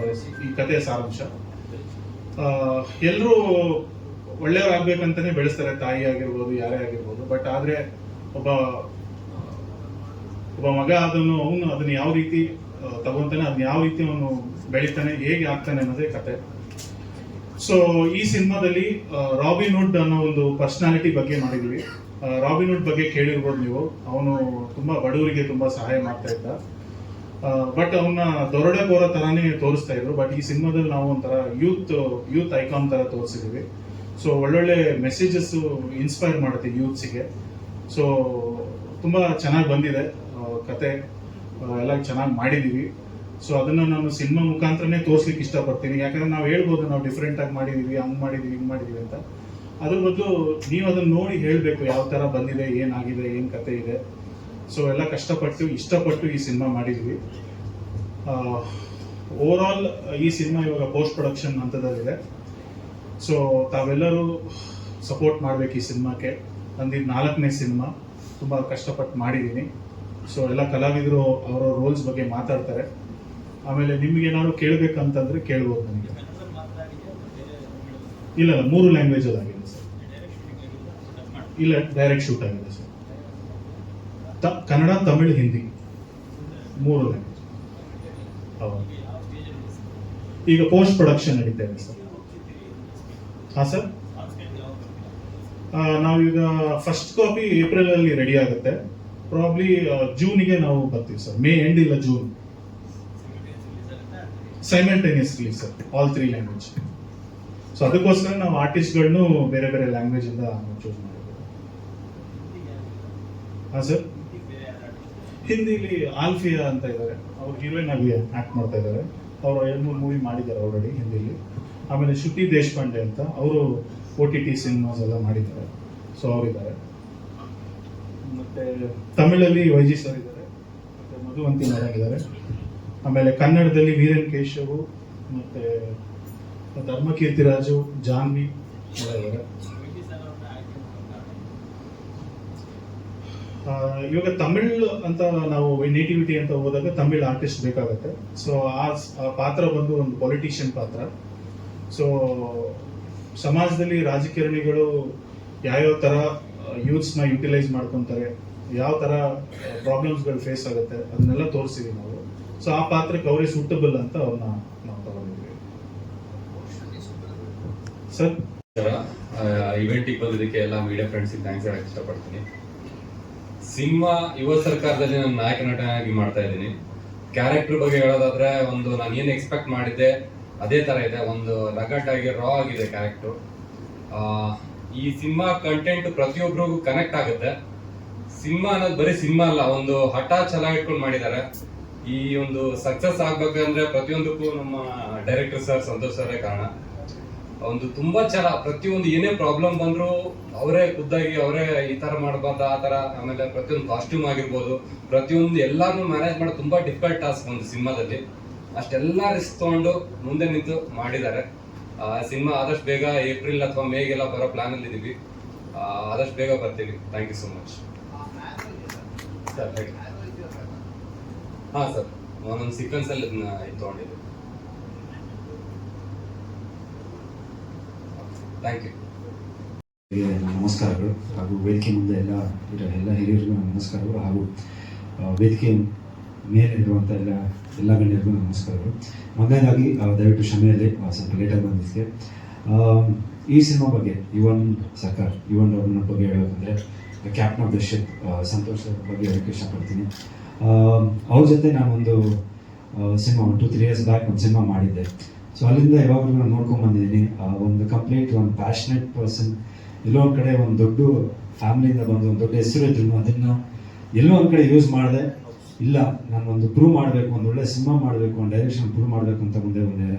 ಈ ಕಥೆಯ ಸಾರಾಂಶ. ಎಲ್ಲರೂ ಒಳ್ಳೆಯವರಾಗ್ಬೇಕಂತಾನೆ ಬೆಳೆಸ್ತಾರೆ. ತಾಯಿ ಆಗಿರ್ಬೋದು, ಯಾರೇ ಆಗಿರ್ಬೋದು. ಬಟ್ ಆದ್ರೆ ಒಬ್ಬ ಒಬ್ಬ ಮಗ ಅದನ್ನು, ಅವನು ಅದನ್ನ ಯಾವ ರೀತಿ ತಗೊಂತಾನೆ, ಅದನ್ನ ಯಾವ ರೀತಿ ಅವನು ಬೆಳಿತಾನೆ, ಹೇಗೆ ಆಗ್ತಾನೆ ಅನ್ನೋದೇ ಕತೆ. ಸೊ ಈ ಸಿನಿಮಾದಲ್ಲಿ ರಾಬಿನ್ ಹುಡ್ ಅನ್ನೋ ಒಂದು ಪರ್ಸನಾಲಿಟಿ ಬಗ್ಗೆ ಮಾಡಿದ್ವಿ. ರಾಬಿನ್ ಹುಡ್ ಬಗ್ಗೆ ಕೇಳಿರ್ಬೋದು ನೀವು. ಅವನು ತುಂಬಾ ಬಡವರಿಗೆ ತುಂಬಾ ಸಹಾಯ ಮಾಡ್ತಾ ಇದ್ದ. ಬಟ್ ಅವನ್ನ ಕೋರ ತರಾನೇ ತೋರಿಸ್ತಾ ಇದ್ರು. ಬಟ್ ಈ ಸಿನಿಮಾದಲ್ಲಿ ನಾವು ಒಂಥರ ಯೂತ್ ಯೂತ್ ಐಕಾನ್ ತರ ತೋರಿಸಿದೀವಿ. ಸೊ ಒಳ್ಳೊಳ್ಳೆ ಮೆಸೇಜಸ್ ಇನ್ಸ್ಪೈರ್ ಮಾಡುತ್ತೆ ಯೂತ್ಸಿಗೆ ಸೊ ತುಂಬಾ ಚೆನ್ನಾಗಿ ಬಂದಿದೆ ಕತೆ. ಎಲ್ಲ ಚೆನ್ನಾಗಿ ಮಾಡಿದೀವಿ. ಸೊ ಅದನ್ನ ನಾನು ಸಿನಿಮಾ ಮುಖಾಂತರನೇ ತೋರ್ಸ್ಲಿಕ್ಕೆ ಇಷ್ಟಪಡ್ತೀನಿ. ಯಾಕಂದ್ರೆ ನಾವು ಹೇಳ್ಬೋದು ನಾವು ಡಿಫ್ರೆಂಟ್ ಆಗಿ ಮಾಡಿದೀವಿ, ಹಂಗ್ ಮಾಡಿದೀವಿ, ಹಿಂಗ್ ಮಾಡಿದೀವಿ ಅಂತ. ಅದ್ರ ಬದಲು ನೀವು ಅದನ್ನ ನೋಡಿ ಹೇಳಬೇಕು ಯಾವ ತರ ಬಂದಿದೆ, ಏನಾಗಿದೆ, ಏನು ಕತೆ ಇದೆ. ಸೊ ಎಲ್ಲ ಕಷ್ಟಪಟ್ಟು, ಇಷ್ಟಪಟ್ಟು ಈ ಸಿನಿಮಾ ಮಾಡಿದ್ವಿ. ಓವರ್ ಆಲ್ ಈ ಸಿನಿಮಾ ಇವಾಗ ಪೋಸ್ಟ್ ಪ್ರೊಡಕ್ಷನ್ ಹಂತದಲ್ಲಿದೆ. ಸೊ ತಾವೆಲ್ಲರೂ ಸಪೋರ್ಟ್ ಮಾಡ್ಬೇಕು ಈ ಸಿನಿಮಾಕ್ಕೆ ನಂದಿದ್ದು ನಾಲ್ಕನೇ ಸಿನಿಮಾ ತುಂಬಾ ಕಷ್ಟಪಟ್ಟು ಮಾಡಿದ್ದೀನಿ ಸೊ ಎಲ್ಲ ಕಲಾವಿದರು ಅವರ ರೋಲ್ಸ್ ಬಗ್ಗೆ ಮಾತಾಡ್ತಾರೆ. ಆಮೇಲೆ ನಿಮ್ಗೆ ಏನಾದ್ರು ಕೇಳ್ಬೇಕಂತಂದ್ರೆ ಕೇಳ್ಬೋದು ನನಗೆ. ಇಲ್ಲ ಮೂರು ಲ್ಯಾಂಗ್ವೇಜ್ ಆಗಿದೆ ಸರ್. ಇಲ್ಲ ಡೈರೆಕ್ಟ್ ಶೂಟ್ ಆಗಿದೆ ಸರ್. ತ- ಕನ್ನಡ, ತಮಿಳ್, ಹಿಂದಿ. ಮೂರು ಲ್ಯಾಂಗ್ವೇಜ್ ಈಗ ಪೋಸ್ಟ್ ಪ್ರೊಡಕ್ಷನ್ ನಡೀತಾ ಸರ್. ಹಾ, ಸರ್? ನಾವೀಗ ಫಸ್ಟ್ ಕಾಪಿ ಏಪ್ರಿಲ್ ಅಲ್ಲಿ ರೆಡಿ ಆಗುತ್ತೆ. ಪ್ರಾಬ್ಲಿ ಜೂನಿಗೆ ನಾವು ಬರ್ತೀವಿ ಸರ್. ಮೇ ಎಂಡ್ ಇಲ್ಲ June simultaneous release sir all three language so ಅದಕ್ಕೋಸ್ಕರ ನಾವು ಆರ್ಟಿಸ್ಟ್ಗಳನ್ನು ಬೇರೆ ಬೇರೆ ಲ್ಯಾಂಗ್ವೇಜ್ ಇಂದ ಚೂಸ್ ಮಾಡಿದ್ದೀವಿ. ಹಾ ಸರ್ ಹಿಂದಿಲಿ ಆಲ್ಫಿಯಾ ಅಂತ ಇದ್ದಾರೆ ಅವ್ರು ಹೀರೋಯಿನ್ ಆಗಿ ಆಕ್ಟ್ ಮಾಡ್ತಾ ಇದ್ದಾರೆ ಅವರು ಎರಡು ಮೂರು ಮೂವಿ ಮಾಡಿದ್ದಾರೆ ಆಲ್ರೆಡಿ ಹಿಂದಿಲಿ. ಆಮೇಲೆ ಶ್ರುತಿ ದೇಶಪಾಂಡೆ ಅಂತ ಅವರು ಒ ಟಿ ಟಿ ಸಿನಿಮಾಸ್ ಎಲ್ಲ ಮಾಡಿದ್ದಾರೆ. ಸೊ ಅವರಿದ್ದಾರೆ. ಮತ್ತೆ ತಮಿಳಲ್ಲಿ ವೈಜಿ ಸರ್ ಇದ್ದಾರೆ. ಮತ್ತೆ ಮಧುವಂತಿ ಮೇಡಮ್ ಇದ್ದಾರೆ. ಆಮೇಲೆ ಕನ್ನಡದಲ್ಲಿ ವೀರನ್ ಕೇಶವ್, ಮತ್ತೆ ಧರ್ಮಕೀರ್ತಿರಾಜು ಜಾನ್ವಿ ಇವಾಗ ತಮಿಳ್ ಅಂತ ನಾವು ನೇಟಿವಿಟಿ ಅಂತ ಹೋದಾಗ ತಮಿಳ್ ಆರ್ಟಿಸ್ಟ್ ಬೇಕಾಗುತ್ತೆ. ಸೊ ಆ ಸ್- ಆ ಪಾತ್ರ ಬಂದು ಒಂದು ಪೊಲಿಟಿಷಿಯನ್ ಪಾತ್ರ. ಸೊ ಸಮಾಜದಲ್ಲಿ ರಾಜಕಾರಣಿಗಳು ಯಾವ್ಯಾವ ಥರ ಯೂತ್ಸ್ನ ಯುಟಿಲೈಸ್ ಮಾಡ್ಕೊತಾರೆ, ಯಾವ ಥರ ಪ್ರಾಬ್ಲಮ್ಸ್ಗಳು ಫೇಸ್ ಆಗುತ್ತೆ, ಅದನ್ನೆಲ್ಲ ತೋರಿಸಿದೀವಿ ನಾವು. ಸೊ ಆ ಪಾತ್ರಕ್ಕೆ ಅವರೇ ಸೂಟಬಲ್ ಅಂತ ಅವ್ರನ್ನ ನಾವು ತಗೊಂಡಿದ್ವಿ ಸರ್ ಇವೆಂಟಿಗೆ ಬಂದಿದ್ದಕ್ಕೆ ಎಲ್ಲ ಮೀಡಿಯಾ ಫ್ರೆಂಡ್ಸಿಗೆ ಥ್ಯಾಂಕ್ಸ್ ಹೇಳಕ್ ಇಷ್ಟಪಡ್ತೀನಿ. ಸಿನಿಮಾ ಯುವ ಸರ್ಕಾರದಲ್ಲಿ ನಾನು ನಾಯಕ ನಟನಾಗಿ ಮಾಡ್ತಾ ಇದ್ದೀನಿ. ಕ್ಯಾರೆಕ್ಟರ್ ಬಗ್ಗೆ ಹೇಳೋದಾದ್ರೆ ಒಂದು ನಾನು ಏನು ಎಕ್ಸ್ಪೆಕ್ಟ್ ಮಾಡಿದ್ದೆ ಅದೇ ತರ ಇದೆ. ಒಂದು ರಗಟ್ ಆಗಿ ರಾ ಆಗಿದೆ ಕ್ಯಾರೆಕ್ಟರ್ ಈ ಸಿನಿಮಾ ಕಂಟೆಂಟ್ ಪ್ರತಿಯೊಬ್ಬರಿಗೂ ಕನೆಕ್ಟ್ ಆಗುತ್ತೆ. ಸಿನಿಮಾ ಅನ್ನೋದು ಬರೀ ಸಿನಿಮಾ ಅಲ್ಲ ಒಂದು ಹಠ ಛಲ ಇಟ್ಕೊಂಡು ಮಾಡಿದ್ದಾರೆ. ಈ ಒಂದು ಸಕ್ಸಸ್ ಆಗ್ಬೇಕಂದ್ರೆ ಪ್ರತಿಯೊಂದಕ್ಕೂ ನಮ್ಮ ಡೈರೆಕ್ಟರ್ ಸರ್ ಸಂತೋಷ್ ಸರೇ ಕಾರಣ. ಒಂದು ತುಂಬಾ ಚಲ ಪ್ರತಿಯೊಂದು ಏನೇ ಪ್ರಾಬ್ಲಮ್ ಬಂದ್ರು ಅವರೇ ಖುದ್ದಾಗಿ ಅವರೇ ಈ ತರ ಮಾಡಬಾರ್ದು ಆ ತರ ಆಮೇಲೆ ಪ್ರತಿಯೊಂದು ಕಾಸ್ಟ್ಯೂಮ್ ಆಗಿರ್ಬೋದು ಪ್ರತಿಯೊಂದು ಎಲ್ಲಾನು ಮ್ಯಾನೇಜ್ ಮಾಡೋದು ತುಂಬಾ ಡಿಫಿಕಲ್ಟ್ ಟಾಸ್ಕ್ ಒಂದು ಸಿನಿಮಾದಲ್ಲಿ. ಅಷ್ಟೆಲ್ಲ ರಿಸ್ಕ್ ತಗೊಂಡು ಮುಂದೆ ನಿಂತು ಮಾಡಿದ್ದಾರೆ. ಸಿನಿಮಾ ಆದಷ್ಟು ಬೇಗ ಏಪ್ರಿಲ್ ಅಥವಾ ಮೇಗೆಲ್ಲ ಬರೋ ಪ್ಲಾನ್ ಅಲ್ಲಿ ಇದೀವಿ. ಆದಷ್ಟು ಬೇಗ ಬರ್ತೀವಿ. Thank you so much sir ಹಾ ಸರ್, ಒಂದೊಂದು ಸೀಕ್ವೆನ್ಸ್ ಅಲ್ಲಿ ಇದನ್ನ ಇದು ತಗೊಂಡಿದ್ದೀವಿ ಥ್ಯಾಂಕ್ ಯು ನಮಸ್ಕಾರಗಳು. ಹಾಗೂ ವೇದಿಕೆ ಮುಂದೆ ಎಲ್ಲ ಇರೋ ಎಲ್ಲ ಹಿರಿಯರಿಗೂ ನಮಸ್ಕಾರಗಳು. ಹಾಗೂ ವೇದಿಕೆ ಮೇಲೆ ಇರುವಂಥ ಎಲ್ಲ ಎಲ್ಲ ಗಣ್ಯರಿಗೂ ನಮಸ್ಕಾರಗಳು. ಮೊದಲನೇದಾಗಿ ದಯವಿಟ್ಟು ಕ್ಷಮೆಯಲ್ಲಿ ಸ್ವಲ್ಪ ಲೇಟಾಗಿ ಬಂದಿದ್ದಕ್ಕೆ. ಈ ಸಿನಿಮಾ ಬಗ್ಗೆ, ಯುವನ್ ಸರ್ಕಾರ್, ಯುವನ್ ಅವ್ರನ್ನ ಬಗ್ಗೆ ಹೇಳೋದಂದರೆ captain of the ship Santosh ಬಗ್ಗೆ ಹೇಳೋಕ್ಕೆ ಇಷ್ಟಪಡ್ತೀನಿ. ಅವ್ರ ಜೊತೆ ನಾನೊಂದು cinema two three years back ಒಂದು ಸಿನಿಮಾ ಮಾಡಿದ್ದೆ. ಸೊ ಅಲ್ಲಿಂದ ಯಾವಾಗಲೂ ನಾನು ನೋಡ್ಕೊಂಡು ಬಂದಿದ್ದೀನಿ. ಒಂದು ಕಂಪ್ಲೀಟ್ ಒಂದು ಪ್ಯಾಷನೆಟ್ ಪರ್ಸನ್ ಎಲ್ಲೋ ಒಂದು ಕಡೆ ಒಂದು ದೊಡ್ಡ ಫ್ಯಾಮಿಲಿಯಿಂದ ಬಂದು ಒಂದು ದೊಡ್ಡ ಹೆಸರು ಇದ್ರು, ಅದನ್ನು ಎಲ್ಲೋ ಒಂದು ಕಡೆ ಯೂಸ್ ಮಾಡಿದೆ. ಇಲ್ಲ, ನಾನು ಒಂದು ಪ್ರೂವ್ ಮಾಡಬೇಕು, ಒಂದು ಒಳ್ಳೆ ಸಿನಿಮಾ ಮಾಡಬೇಕು, ಒಂದು ಡೈರೆಕ್ಷನ್ ಪ್ರೂವ್ ಮಾಡಬೇಕು ಅಂತ ಮುಂದೆ ಬಂದೆ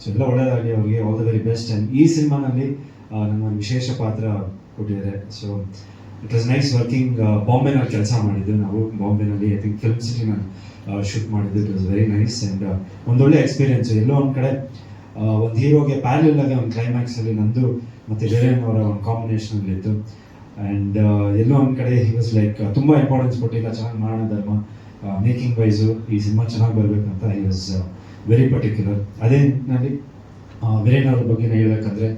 ಸೊ ಎಲ್ಲ ಒಳ್ಳೆಯದಾಗಲಿ ಅವ್ರಿಗೆ all the very best and ಈ ಸಿನಿಮಾನಲ್ಲಿ ನನ್ನ ವಿಶೇಷ ಪಾತ್ರ ಕೊಟ್ಟಿದ್ದಾರೆ. So it was nice working ಬಾಂಬೆನಲ್ಲಿ ಕೆಲಸ ಮಾಡಿದ್ದು. ನಾವು ಬಾಂಬೆನಲ್ಲಿ ಐ ಥಿಂಕ್ ಫಿಲ್ಮ್ ಸಿಟಿನಲ್ಲಿ ಶೂಟ್ ಮಾಡಿದ್ದು. It was very nice and ಒಂದೊಳ್ಳೆ ಎಕ್ಸ್ಪೀರಿಯನ್ಸ್ ಎಲ್ಲೋ ಒಂದು ಕಡೆ ಆ, ಒಂದು ಹೀರೋಗೆ ಪ್ಯಾರಲ್ ಆಗಿ ಒಂದು ಕ್ಲೈಮ್ಯಾಕ್ಸಲ್ಲಿ ನಂದು ಮತ್ತೆ ಜಯನ್ ಅವರ ಒಂದು ಕಾಂಬಿನೇಷನಲ್ಲಿ ಇತ್ತು. ಆ್ಯಂಡ್ ಎಲ್ಲೋ ಒಂದು ಕಡೆ ಹಿ ವಾಸ್ ಲೈಕ್ ತುಂಬ ಇಂಪಾರ್ಟೆನ್ಸ್ ಕೊಟ್ಟಿಲ್ಲ. ಚೆನ್ನಾಗಿ ಮಾಡೋಣ ಧರ್ಮ ಮೇಕಿಂಗ್ ವೈಸು ಈ ಸಿನಿಮಾ ಚೆನ್ನಾಗಿ ಬರಬೇಕಂತ ಹಿ ವಾಸ್ ವೆರಿ ಪರ್ಟಿಕ್ಯುಲರ್ ಅದೇ ನಿಟ್ಟಿನಲ್ಲಿ ವೀರೇನ್ ಅವ್ರ ಬಗ್ಗೆ ಹೇಳ್ಬೇಕಂದ್ರೆ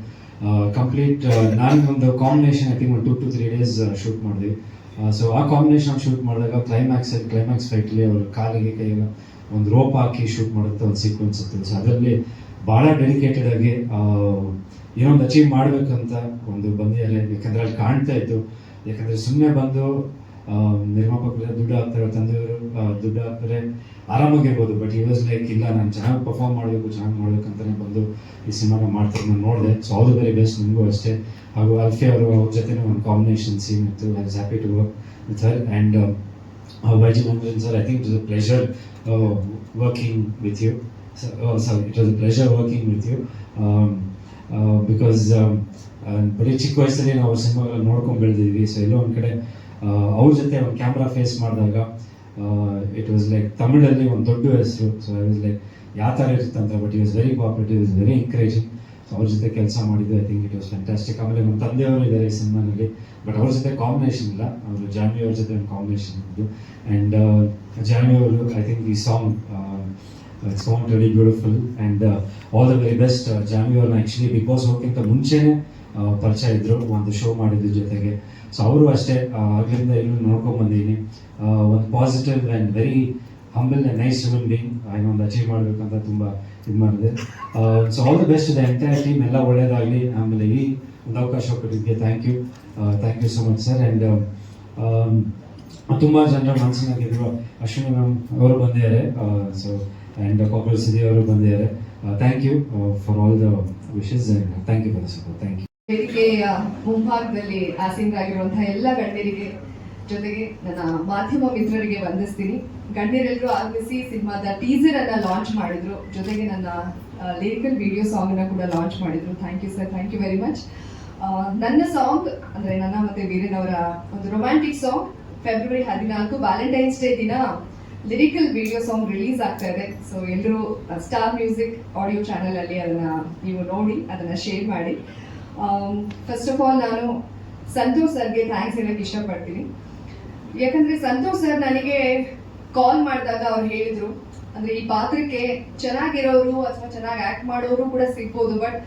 ಕಂಪ್ಲೀಟ್ ನಾನು ಒಂದು ಕಾಂಬಿನೇಷನ್ ಐ ಥಿಂಕ್ ಒಂದು two to three days shoot ಮಾಡಿದ್ವಿ. ಸೊ ಆ ಕಾಂಬಿನೇಷನ್ ಶೂಟ್ ಮಾಡಿದಾಗ ಕ್ಲೈಮ್ಯಾಕ್ಸ್ ಕ್ಲೈಮ್ಯಾಕ್ಸ್ ಫೈಟ್ಲಿ ಅವ್ರ ಕಾಲಿಗೆ ಕೈಗೆಲ್ಲ ಒಂದು ರೋಪ್ ಹಾಕಿ ಶೂಟ್ ಮಾಡುತ್ತೆ ಒಂದು ಸೀಕ್ವೆನ್ಸ್ ಇತ್ತು. ಸೊ ಅದರಲ್ಲಿ ಭಾಳ ಡೆಡಿಕೇಟೆಡ್ ಆಗಿ ಒಂದು ಅಚೀವ್ ಮಾಡಬೇಕಂತ ಒಂದು ಬಂದಿದ್ದಾರೆ. ಯಾಕಂದ್ರೆ ಅಲ್ಲಿ ಕಾಣ್ತಾ ಇತ್ತು. ಯಾಕಂದ್ರೆ ಸುಮ್ಮನೆ ಬಂದು ನಿರ್ಮಾಪಕರು ದುಡ್ಡು ಹಾಕ್ತಾರೆ, ತಂದೆಯವರು ದುಡ್ಡು ಹಾಕ್ತಾರೆ. ಆರಾಮಾಗಿರ್ಬೋದು ಬಟ್ ಈ ವಾಸ್ ಲೈಕ್ ಇಲ್ಲ, ನಾನು ಚೆನ್ನಾಗಿ ಪರ್ಫಾರ್ಮ್ ಮಾಡಬೇಕು, ಚೆನ್ನಾಗಿ ಮಾಡ್ಬೇಕಂತಾನೆ ಬಂದು ಈ ಸಿನಿಮಾನ ಮಾಡ್ತಾರೆ ನಾನು ನೋಡಿದೆ. So all the very best ನಿಮಗೂ ಅಷ್ಟೇ. ಹಾಗೂ ಅಲ್ಫಿ ಅವರು ಅವ್ರ ಜೊತೆ ಒಂದು ಕಾಂಬಿನೇಷನ್ ಸೀನ್ ಇತ್ತು. I as happy to work with her and ವೈಜಿ Manjan sir I think it is a pleasure working with you sorry it was a pleasure working with you because ಬರೀ ಚಿಕ್ಕ ವಯಸ್ಸಲ್ಲಿ ನಾವು ಸಿನಿಮಾಗಳನ್ನ ನೋಡ್ಕೊಂಡು ಬೆಳೆದಿದ್ವಿ. ಸೊ ಎಲ್ಲೋ ಒಂದು ಕಡೆ ಅವ್ರ ಜೊತೆ ಒಂದು ಕ್ಯಾಮ್ರಾ ಫೇಸ್ ಮಾಡಿದಾಗ ಇಟ್ ವಾಸ್ ಲೈಕ್ ತಮಿಳಲ್ಲಿ ಒಂದು ದೊಡ್ಡ ಹೆಸರು. ಸೊ ಐ ವಾಸ್ ಲೈಕ್ ಯಾವ ಥರ ಅಂತ but it was very cooperative is very encouraging ಅವ್ರ ಜೊತೆ ಕೆಲಸ ಮಾಡಿದ್ದು I think it was fantastic ಆಮೇಲೆ ನಮ್ಮ ತಂದೆಯವರು ಇದ್ದಾರೆ ಈ ಸಿನಿಮಾನಲ್ಲಿ ಬಟ್ ಅವ್ರ ಜೊತೆ ಕಾಂಬಿನೇಷನ್ ಇಲ್ಲ. ಅವರು ಜಾನ್ವಿ ಅವ್ರ ಜೊತೆ ಒಂದು ಕಾಂಬಿನೇಷನ್ ಇದ್ದು. ಆ್ಯಂಡ್ ಜಾನ್ವಿ ಅವರು ಐ ಥಿಂಕ್ ಈ song it's sound very beautiful and all the very best Janvi ಅವ್ರನ್ನ ಆ್ಯಕ್ಚುಲಿ ಬಿಗ್ ಬಾಸ್ ಹೋಗ್ಕಿಂತ ಮುಂಚೆನೇ ಪರಿಚಯ ಇದ್ದರು ಒಂದು ಶೋ ಮಾಡಿದ್ದು ಜೊತೆಗೆ. ಸೊ ಅವರು ಅಷ್ಟೇ ಅಲ್ಲಿಂದ ಇಲ್ಲೂ ನೋಡ್ಕೊಂಡ್ ಬಂದಿದ್ದೀನಿ ಒಂದು positive and very humble and nice human being ಒಂದು ಅಚೀವ್ ಮಾಡಬೇಕಂತ ತುಂಬ ಇದು ಮಾಡಿದೆ. So all the best the entire team ಎಲ್ಲ ಒಳ್ಳೆಯದಾಗಲಿ ಆಮೇಲೆ ಈ ಒಂದು ಅವಕಾಶ ಕೊಟ್ಟಿದ್ದಕ್ಕೆ thank you thank you so much sir and ತುಂಬ ಜನರ ಮನಸ್ಸಿನಾಗಿದ್ರು ಅಶ್ವಿನಿ ಮ್ಯಾಮ್ ಅವರು ಬಂದಿದ್ದಾರೆ. ಸೊ ಆ್ಯಂಡ್ ಕಾಪಲ್ ಸಿದಿ ಅವರು ಬಂದಿದ್ದಾರೆ. Thank you for all the wishes and thank you for the support thank you ವೇದಿಕೆಯ ಮುಂಭಾಗದಲ್ಲಿ ಆಸೀನರಾಗಿರುವಂತಹ ಎಲ್ಲ ಗಣ್ಯರಿಗೆ ಜೊತೆಗೆ ನನ್ನ ಮಾಧ್ಯಮ ಮಿತ್ರರಿಗೆ ವಂದಿಸ್ತೀನಿ. ಗಣ್ಯರೆಲ್ಲರೂ ಆಗಮಿಸಿ ಸಿನಿಮಾದ ಟೀಸರ್ ಅನ್ನ ಲಾಂಚ್ ಮಾಡಿದ್ರು. ಜೊತೆಗೆ ನನ್ನ ಲಿರಿಕಲ್ ವಿಡಿಯೋ ಸಾಂಗ್ ಅನ್ನ ಕೂಡ ಲಾಂಚ್ ಮಾಡಿದ್ರು. Thank you sir thank you very much ನನ್ನ ಸಾಂಗ್ ಅಂದ್ರೆ ನನ್ನ ಮತ್ತೆ ವೀರನ್ ಒಂದು ರೊಮ್ಯಾಂಟಿಕ್ ಸಾಂಗ್ ಫೆಬ್ರವರಿ ಹದಿನಾಲ್ಕು ವ್ಯಾಲೆಂಟೈನ್ಸ್ ಡೇ ದಿನ ಲಿರಿಕಲ್ ವಿಡಿಯೋ ಸಾಂಗ್ ರಿಲೀಸ್ ಆಗ್ತಾ ಇದೆ. ಸೊ ಎಲ್ಲರೂ ಸ್ಟಾರ್ ಮ್ಯೂಸಿಕ್ ಆಡಿಯೋ ಚಾನೆಲ್ ಅಲ್ಲಿ ಅದನ್ನ ನೀವು ನೋಡಿ, ಅದನ್ನ ಶೇರ್ ಮಾಡಿ. ಫಸ್ಟ್ ಆಫ್ ಆಲ್ ನಾನು ಸಂತೋಷ್ ಸರ್ಗೆ ಥ್ಯಾಂಕ್ಸ್ ಹೇಳಕ್ ಇಷ್ಟಪಡ್ತೀನಿ. ಯಾಕಂದ್ರೆ ಸಂತೋಷ್ ಸರ್ ನನಗೆ ಕಾಲ್ ಮಾಡಿದಾಗ ಅವ್ರು ಹೇಳಿದ್ರು. ಅಂದ್ರೆ ಈ ಪಾತ್ರಕ್ಕೆ ಚೆನ್ನಾಗಿರೋರು ಅಥವಾ ಚೆನ್ನಾಗಿ ಆಕ್ಟ್ ಮಾಡೋರು ಕೂಡ ಸಿಗ್ಬೋದು ಬಟ್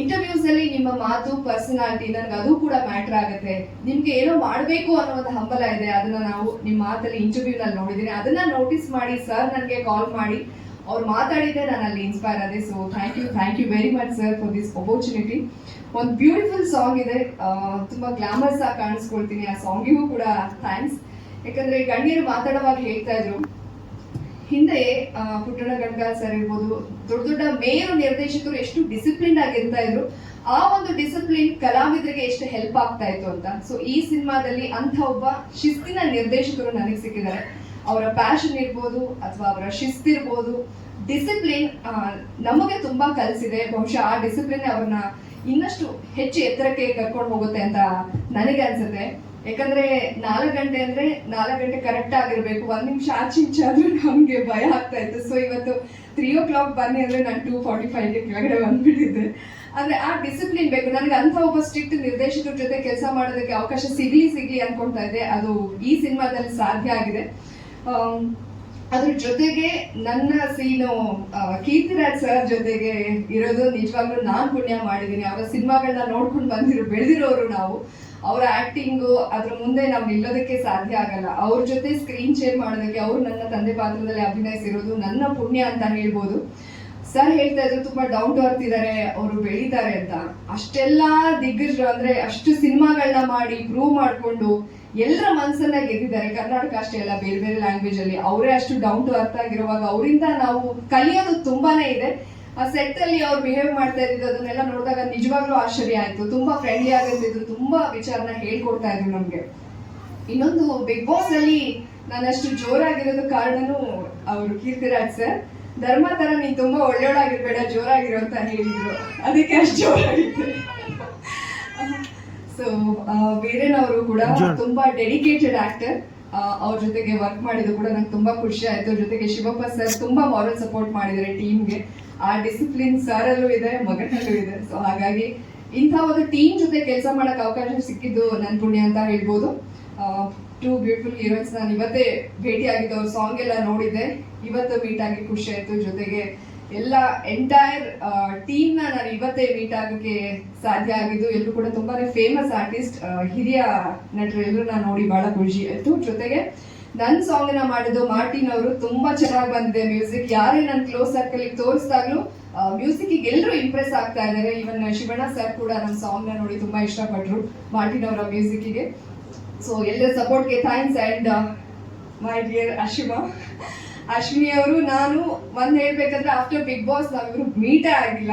ಇಂಟರ್ವ್ಯೂಸ್ ಅಲ್ಲಿ ನಿಮ್ಮ ಮಾತು ಪರ್ಸನಾಲಿಟಿ ನನ್ಗೆ ಅದು ಕೂಡ ಮ್ಯಾಟರ್ ಆಗುತ್ತೆ. ನಿಮ್ಗೆ ಏನೋ ಮಾಡಬೇಕು ಅನ್ನೋ ಒಂದು ಹಂಬಲ ಇದೆ, ಅದನ್ನ ನಾವು ನಿಮ್ಮ ಮಾತಲ್ಲಿ ಇಂಟರ್ವ್ಯೂ ನಲ್ಲಿ ನೋಡಿದ್ದೀನಿ. ಅದನ್ನ ನೋಟಿಸ್ ಮಾಡಿ ಸರ್ ನನಗೆ ಕಾಲ್ ಮಾಡಿ. ಅವ್ರು ಮಾತಾಡಿದ್ದೆ ನಾನು ಅಲ್ಲಿ ಇನ್ಸ್ಪೈರ್ ಆದೆ so thank you thank you very much sir for this opportunity ಒಂದು ಬ್ಯೂಟಿಫುಲ್ ಸಾಂಗ್ ಇದೆ. ತುಂಬಾ ಗ್ಲಾಮರ್ಸ್ ಆಗಿ ಕಾಣಿಸ್ಕೊಳ್ತೀನಿ ಆ ಸಾಂಗಿಗೂ ಕೂಡ ಥ್ಯಾಂಕ್ಸ್. ಯಾಕಂದ್ರೆ ಗಣ್ಯರು ಮಾತಾಡುವಾಗ ಹೇಳ್ತಾ ಇದ್ರು, ಹಿಂದೆ ಪುಟ್ಟಣ ಗಡ್ಗ ಸರ್ ಇರ್ಬೋದು, ದೊಡ್ಡ ದೊಡ್ಡ ಮೇರು ನಿರ್ದೇಶಕರು ಎಷ್ಟು ಡಿಸಿಪ್ಲಿನ್ ಆಗಿರ್ತಾ ಇದ್ರು, ಆ ಒಂದು ಡಿಸಿಪ್ಲಿನ್ ಕಲಾವಿದರಿಗೆ ಎಷ್ಟು ಹೆಲ್ಪ್ ಆಗ್ತಾ ಇತ್ತು ಅಂತ. ಸೊ ಈ ಸಿನಿಮಾದಲ್ಲಿ ಅಂತ ಒಬ್ಬ ಶಿಸ್ತಿನ ನಿರ್ದೇಶಕರು ನನಗೆ ಸಿಕ್ಕಿದ್ದಾರೆ. ಅವರ ಪ್ಯಾಷನ್ ಇರ್ಬೋದು, ಅಥವಾ ಅವರ ಶಿಸ್ತಿರ್ಬೋದು ಡಿಸಿಪ್ಲಿನ್ ನಮಗೆ ತುಂಬಾ ಕಲಿಸಿದೆ. ಬಹುಶಃ ಆ ಡಿಸಿಪ್ಲಿನ್ ಅವ್ರನ್ನ ಇನ್ನಷ್ಟು ಹೆಚ್ಚು ಎತ್ತರಕ್ಕೆ ಕರ್ಕೊಂಡು ಹೋಗುತ್ತೆ ಅಂತ ನನಗೆ ಅನ್ಸುತ್ತೆ. ಯಾಕಂದ್ರೆ ನಾಲ್ಕು ಗಂಟೆ ಅಂದ್ರೆ ನಾಲ್ಕು ಗಂಟೆ ಕರೆಕ್ಟ್ ಆಗಿರ್ಬೇಕು. ಒಂದ್ ನಿಮಿಷ ಆಚೆ ಆದ್ರೂ ನಮ್ಗೆ ಭಯ ಆಗ್ತಾ ಇತ್ತು. ಸೊ ಇವತ್ತು ತ್ರೀ ಓ ಕ್ಲಾಕ್ ಬನ್ನಿ ಅಂದ್ರೆ ನಾನು ಟೂ ಫಾರ್ಟಿ ಫೈವ್ಗೆ ಕೆಳಗಡೆ ಬಂದ್ಬಿಟ್ಟಿದ್ದೆ. ಅಂದ್ರೆ ಆ ಡಿಸಿಪ್ಲಿನ್ ಬೇಕು. ನನಗೆ ಅಂತ ಒಬ್ಬ ಸ್ಟ್ರಿಕ್ಟ್ ನಿರ್ದೇಶಕರ ಜೊತೆ ಕೆಲಸ ಮಾಡೋದಕ್ಕೆ ಅವಕಾಶ ಸಿಗ್ಲಿ ಸಿಗ್ಲಿ ಅನ್ಕೊಂತ ಇದ್ದೆ. ಅದು ಈ ಸಿನಿಮಾದಲ್ಲಿ ಸಾಧ್ಯ ಆಗಿದೆ. ಆಮ್, ಅದ್ರ ಜೊತೆಗೆ ನನ್ನ ಸೀನು ಕೀರ್ತಿರಾಜ್ ಸರ್ ಜೊತೆಗೆ ಇರೋದು ನಿಜವಾಗ್ಲೂ ನಾನ್ ಪುಣ್ಯ ಮಾಡಿದ್ದೀನಿ. ಅವರ ಸಿನಿಮಾಗಳನ್ನ ನೋಡ್ಕೊಂಡು ಬಂದಿರೋ, ಬೆಳೆದಿರೋರು ನಾವು. ಅವರ ಆಕ್ಟಿಂಗ್ ಅದ್ರ ಮುಂದೆ ನಾವು ನಿಲ್ಲೋದಕ್ಕೆ ಸಾಧ್ಯ ಆಗಲ್ಲ. ಅವ್ರ ಜೊತೆ ಸ್ಕ್ರೀನ್ ಶೇರ್ ಮಾಡೋದಕ್ಕೆ ಅವ್ರು ನನ್ನ ತಂದೆ ಪಾತ್ರದಲ್ಲಿ ಅಭಿನಯಿಸಿರೋದು ನನ್ನ ಪುಣ್ಯ ಅಂತ ಹೇಳ್ಬೋದು. ಸರ್ ಹೇಳ್ತಾ ಇದ್ರು, ತುಂಬಾ ಡೌನ್ ಟು ಅವರು ಬೆಳೀತಾರೆ ಅಂತ. ಅಷ್ಟೆಲ್ಲ ದಿಗ್ಗಜರು ಅಂದ್ರೆ ಅಷ್ಟು ಸಿನಿಮಾಗಳನ್ನ ಮಾಡಿ ಪ್ರೂವ್ ಮಾಡ್ಕೊಂಡು ಎಲ್ಲರ ಮನಸ್ಸನ್ನ ಗೆದ್ದಿದ್ದಾರೆ. ಕರ್ನಾಟಕ ಅಷ್ಟೇ ಅಲ್ಲ, ಬೇರೆ ಬೇರೆ ಲ್ಯಾಂಗ್ವೇಜ್ ಅಲ್ಲಿ. ಅವರೇ ಅಷ್ಟು ಡೌನ್ ಟು ಅರ್ಥ ಆಗಿರುವಾಗ ಅವರಿಂದ ನಾವು ಕಲಿಯೋದು ತುಂಬಾನೇ ಇದೆ. ಆ ಸೆಟ್ ಅಲ್ಲಿ ಅವ್ರು ಬಿಹೇವ್ ಮಾಡ್ತಾ ಇದ್ದಿದ್ದು, ಅದನ್ನೆಲ್ಲ ನೋಡಿದಾಗ ನಿಜವಾಗ್ಲೂ ಆಶ್ಚರ್ಯ ಆಯ್ತು. ತುಂಬಾ ಫ್ರೆಂಡ್ಲಿ ಆಗಿರ್ತಿದ್ರು, ತುಂಬಾ ವಿಚಾರನ ಹೇಳ್ಕೊಡ್ತಾ ಇದ್ರು ನಮ್ಗೆ. ಇನ್ನೊಂದು ಬಿಗ್ ಬಾಸ್ ಅಲ್ಲಿ ನಾನಷ್ಟು ಜೋರಾಗಿರೋದು ಕಾರಣನು ಅವರು ಕೀರ್ತಿರಾಜ್ ಸರ್ ಧರ್ಮ ತರ ನೀನ್ ತುಂಬಾ ಒಳ್ಳೆಯವಳಾಗಿರ್ಬೇಡ ಜೋರಾಗಿರೋ ಅಂತ ಹೇಳಿದ್ರು. ಅದಕ್ಕೆ ಅಷ್ಟು ಜೋರಾಗಿದ್ದೆ. ಸೊ ಬೇರೆನವರು ಕೂಡ ತುಂಬಾ ಡೆಡಿಕೇಟೆಡ್ ಆಕ್ಟರ್ ಅವ್ರ ಜೊತೆಗೆ ವರ್ಕ್ ಮಾಡಿದ್ರು ಕೂಡ ನಂಗೆ ತುಂಬಾ ಖುಷಿ ಆಯ್ತು. ಜೊತೆಗೆ ಶಿವಪ್ಪ ಸರ್ ತುಂಬಾ ಮಾರಲ್ ಸಪೋರ್ಟ್ ಮಾಡಿದ್ದಾರೆ ಟೀಮ್ಗೆ ಆ ಡಿಸಿಪ್ಲಿನ್ ಸರ್ ಅಲ್ಲೂ ಇದೆ ಮಗನಲ್ಲೂ ಇದೆ. ಸೊ ಹಾಗಾಗಿ ಇಂಥ ಒಂದು ಟೀಮ್ ಜೊತೆ ಕೆಲಸ ಮಾಡಕ್ ಅವಕಾಶ ಸಿಕ್ಕಿದ್ದು ನನ್ ಪುಣ್ಯ ಅಂತ ಹೇಳ್ಬೋದು. ಟೂ ಬ್ಯೂಟಿಫುಲ್ ಹೀರೋಯಿನ್ಸ್ ನಾನು ಇವತ್ತೇ ಭೇಟಿ ಆಗಿದ್ದು ಅವ್ರ ಸಾಂಗ್ ಎಲ್ಲ ನೋಡಿದ್ದೆ. ಇವತ್ತು ಮೀಟ್ ಆಗಿ ಖುಷಿ ಆಯ್ತು. ಜೊತೆಗೆ ಎಲ್ಲ ಎಂಟೈರ್ ಟೀಮ್ನ ನಾನು ಇವತ್ತೇ ಮೀಟ್ ಆಗಕ್ಕೆ ಸಾಧ್ಯ ಆಗಿದ್ದು ಎಲ್ಲರೂ ಕೂಡ ತುಂಬಾನೇ ಫೇಮಸ್ ಆರ್ಟಿಸ್ಟ್ ಹಿರಿಯ ನಟರು ಎಲ್ಲರೂ ನಾನು ನೋಡಿ ಬಹಳ ಖುಷಿ ಆಯ್ತು. ಜೊತೆಗೆ ನನ್ನ ಸಾಂಗ್ನ ಮಾಡಿದ್ದು ಮಾರ್ಟಿನ್ ಅವರು. ತುಂಬಾ ಚೆನ್ನಾಗಿ ಬಂದಿದೆ ಮ್ಯೂಸಿಕ್ ಯಾರೇ ನನ್ನ ಕ್ಲೋಸ್ ಸರ್ಕಲ್ ತೋರಿಸಿದಾಗ್ಲೂ ಮ್ಯೂಸಿಕ್ ಎಲ್ಲರೂ ಇಂಪ್ರೆಸ್ ಆಗ್ತಾ ಇದ್ದಾರೆ ಇವನ್ ಶಿವಣ್ಣ ಸರ್ ಕೂಡ ಸಾಂಗ್ನ ನೋಡಿ ತುಂಬಾ ಇಷ್ಟಪಟ್ರು ಮಾರ್ಟಿನ್ ಅವರ ಮ್ಯೂಸಿಕ್ಗೆ ಸೊ ಎಲ್ಲರ ಸಪೋರ್ಟ್ಗೆ ಥ್ಯಾಂಕ್ಸ್ ಅಂಡ್ ಮೈ ಡಿಯರ್ ಅಶ್ವಿಮಾ ಅಶ್ವಿನಿ ಅವರು ನಾನು ಒಂದ್ ಹೇಳ್ಬೇಕಂದ್ರೆ ಆಫ್ಟರ್ ಬಿಗ್ ಬಾಸ್ ನಾವಿಬ್ರು ಮೀಟೇ ಆಗಿಲ್ಲ.